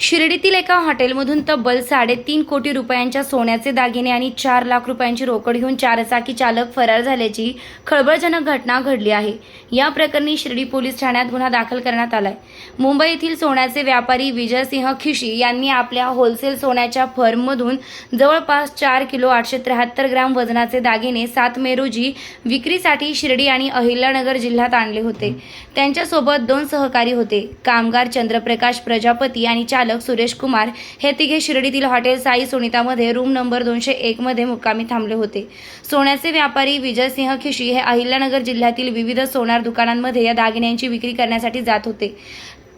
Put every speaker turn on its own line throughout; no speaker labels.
शिर्डीतील एका हॉटेलमधून तब्बल साडेतीन कोटी रुपयांच्या सोन्याचे दागिने आणि चार लाख रुपयांची रोकड घेऊन चारचाकी चालक फरार झाल्याची खळबळजनक घटना घडली आहे. या प्रकरणी शिर्डी पोलीस ठाण्यात गुन्हा दाखल करण्यात आलाय. मुंबई येथील सोन्याचे व्यापारी विजयसिंह खिशी यांनी आपल्या होलसेल सोन्याच्या फर्ममधून जवळपास चार किलो आठशे त्र्याहत्तर ग्राम वजनाचे दागिने सात मे रोजी विक्रीसाठी शिर्डी आणि अहिल्यानगर जिल्ह्यात आणले होते. त्यांच्यासोबत दोन सहकारी होते. कामगार चंद्रप्रकाश प्रजापती आणि चालक सुरेश कुमार हे तिघे शिर्डीतील हॉटेल साई सोनितामध्ये रूम नंबर दोनशे एकमध्ये मुक्कामी थांबले होते. सोन्याचे व्यापारी विजयसिंह खिशी हे अहिल्यानगर जिल्ह्यातील विविध सोनार दुकानांमध्ये या दागिन्यांची विक्री करण्यासाठी जात होते.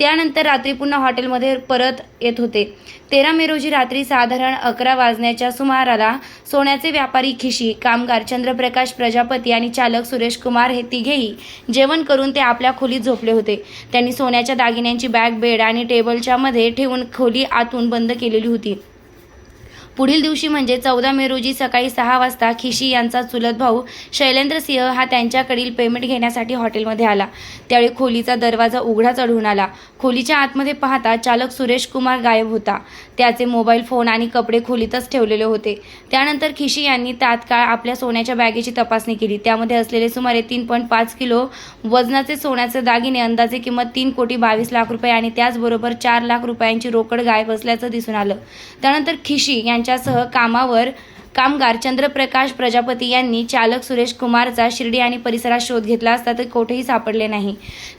त्यानंतर रात्री पुन्हा हॉटेलमध्ये परत येत होते. तेरा मे रोजी रात्री साधारण अकरा वाजण्याच्या सुमाराला सोन्याचे व्यापारी खिशी कामगार चंद्रप्रकाश प्रजापती आणि चालक सुरेश कुमार हे तिघेही जेवण करून ते आपल्या खोलीत झोपले होते. त्यांनी सोन्याच्या दागिन्यांची बॅग बेड आणि टेबलच्या मध्ये ठेवून खोली आतून बंद केलेली होती. पुढील दिवशी म्हणजे चौदा मे रोजी सकाळी सहा वाजता खिशी यांचा चुलत भाऊ शैलेंद्र सिंह हा त्यांच्याकडील पेमेंट घेण्यासाठी हॉटेलमध्ये आला. त्यावेळी खोलीचा दरवाजा उघडा चढून आला. खोलीच्या आतमध्ये पाहता चालक सुरेश कुमार गायब होता. त्याचे मोबाईल फोन आणि कपडे खोलीतच ठेवलेले होते. त्यानंतर खिशी यांनी तात्काळ आपल्या सोन्याच्या बॅगेची तपासणी केली. त्यामध्ये असलेले सुमारे तीन पॉईंट पाच किलो वजनाचे सोन्याचे दागिने अंदाजे किंमत तीन कोटी बावीस लाख रुपये आणि त्याचबरोबर चार लाख रुपयांची रोकड गायब असल्याचं दिसून आलं. त्यानंतर खिशी यांच्यासह कामावर कामगार चंद्रप्रकाश प्रजापती यांनी चालक सुरेश कुमारचा शिर्डी आणि परिसरात शोध घेतला असता ते कोठेही सापडले नाही.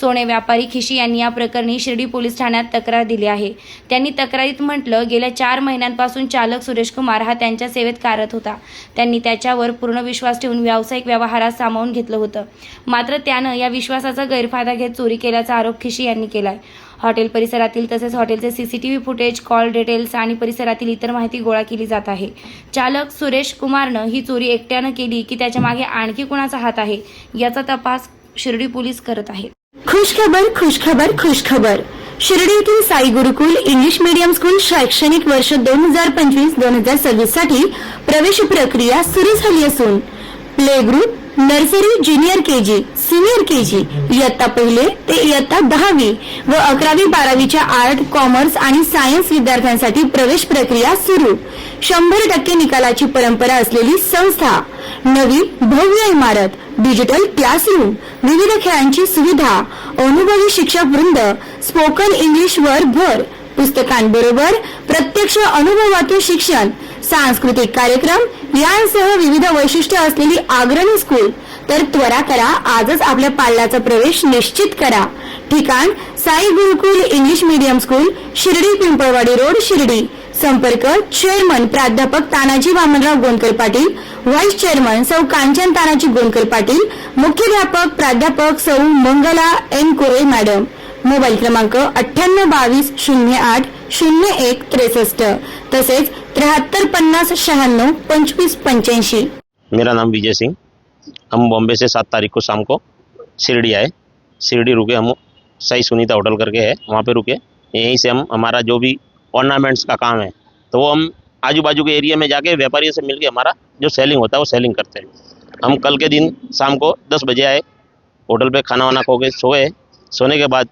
सोने व्यापारी खिशी यांनी या प्रकरणी शिर्डी पोलीस ठाण्यात तक्रार दिली आहे. त्यांनी तक्रारीत म्हटलं गेल्या चार महिन्यांपासून चालक सुरेश कुमार हा त्यांच्या सेवेत कार्यरत होता. त्यांनी त्याच्यावर पूर्ण विश्वास ठेवून व्यावसायिक व्यवहारात सामावून घेतलं होतं. मात्र त्यानं या विश्वासाचा गैरफायदा घेत चोरी केल्याचा आरोप खिशी यांनी केलाय. हॉटेल परिसरातील तसेच हॉटेलचे सीसीटीव्ही फुटेज कॉल डिटेल्स आणि परिसरातील इतर माहिती गोळा केली जात आहे. चालक सुरेश कुमारनं ही चोरी एकट्यानं केली की त्याच्यामागे आणखी कुणाचा हात आहे याचा तपास शिर्डी पोलीस करत आहेत.
खुशखबर खुशखबर खुशखबर शिर्डी येथील Sai Gurukul English medium school शैक्षणिक वर्ष दोन हजार पंचवीस दोन हजार सव्वीससाठी प्रवेश प्रक्रिया सुरू झाली असून group nursery junior KG senior KG. इयत्ता पहिले ते इयत्ता दहावी व अकरावी बारावीच्या आर्ट कॉमर्स आणि सायन्स विद्यार्थ्यांसाठी प्रवेश प्रक्रिया सुरू. शंभर टक्के निकालाची परंपरा असलेली संस्था नवी भव्य इमारत डिजिटल क्लासरूम विविध खेळांची सुविधा अनुभवी शिक्षक वृंद स्पोकन इंग्लिश वर भर पुस्तकांबरोबर प्रत्यक्ष अनुभवातून शिक्षण सांस्कृतिक कार्यक्रम यांसह विविध वैशिष्ट्य असलेली आग्रणी स्कूल तर त्वरा करा आजच आपल्या पाल्याचा प्रवेश निश्चित करा. ठिकाण Sai Gurukul English medium school Shirdi Pimpalwadi road Shirdi. संपर्क चेअरमन प्राध्यापक तानाजी वामनराव गोंदकर पाटील व्हाईस चेअरमन सौ कांचन तानाजी गोंदकर पाटील मुख्याध्यापक प्राध्यापक सौ Mangala N Kore madam mobile क्रमांक अठ्ठ्याण्णव बावीस शून्य आठ शून्य एक त्रेसष्ट, तसेच त्र्याहत्तर पन्नास शहाण्णव पंचवीस पंच्याऐंशी.
मेरा नाम विजय सिंह। हम बॉम्बे से सात तारीख को शाम को शिरडी आए। शिरडी रुके, हम साई सुनीता होटल करके है, वहाँ पे रुके। यहीं से हम, हमारा जो भी ऑर्नामेंट्स का काम है तो वो हम आजू बाजू के एरिया में जाके व्यापारियों से मिलके हमारा जो सेलिंग होता है, वो सेलिंग करते हैं। हम कल के दिन शाम को दस बजे आए, होटल पे खाना वाना खो के सोए सोने के बाद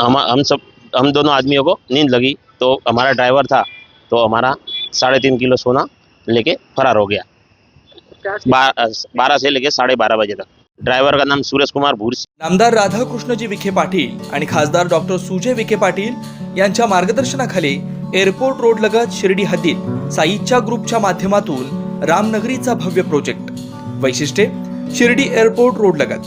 हम हम सब हम दोनों आदमियों को नींद लगी तो हमारा ड्राइवर था तो हमारा साढ़े तीन किलो सोना लेके फरार हो गया। बारह से लेके साढ़े बारह बजे तक। ड्राइवर का नाम सुरेश कुमार भूर
नामदार राधाकृष्णजी विखे पाटील आणि खासदार डॉक्टर सुजय विखे पाटील यांच्या मार्गदर्शनाखाली एअरपोर्ट रोड लगत शिर्डी हद्दीत साईच्या ग्रुपच्या माध्यमातून रामनगरीचा भव्य प्रोजेक्ट. वैशिष्ट्ये शिर्डी एअरपोर्ट रोड लगत.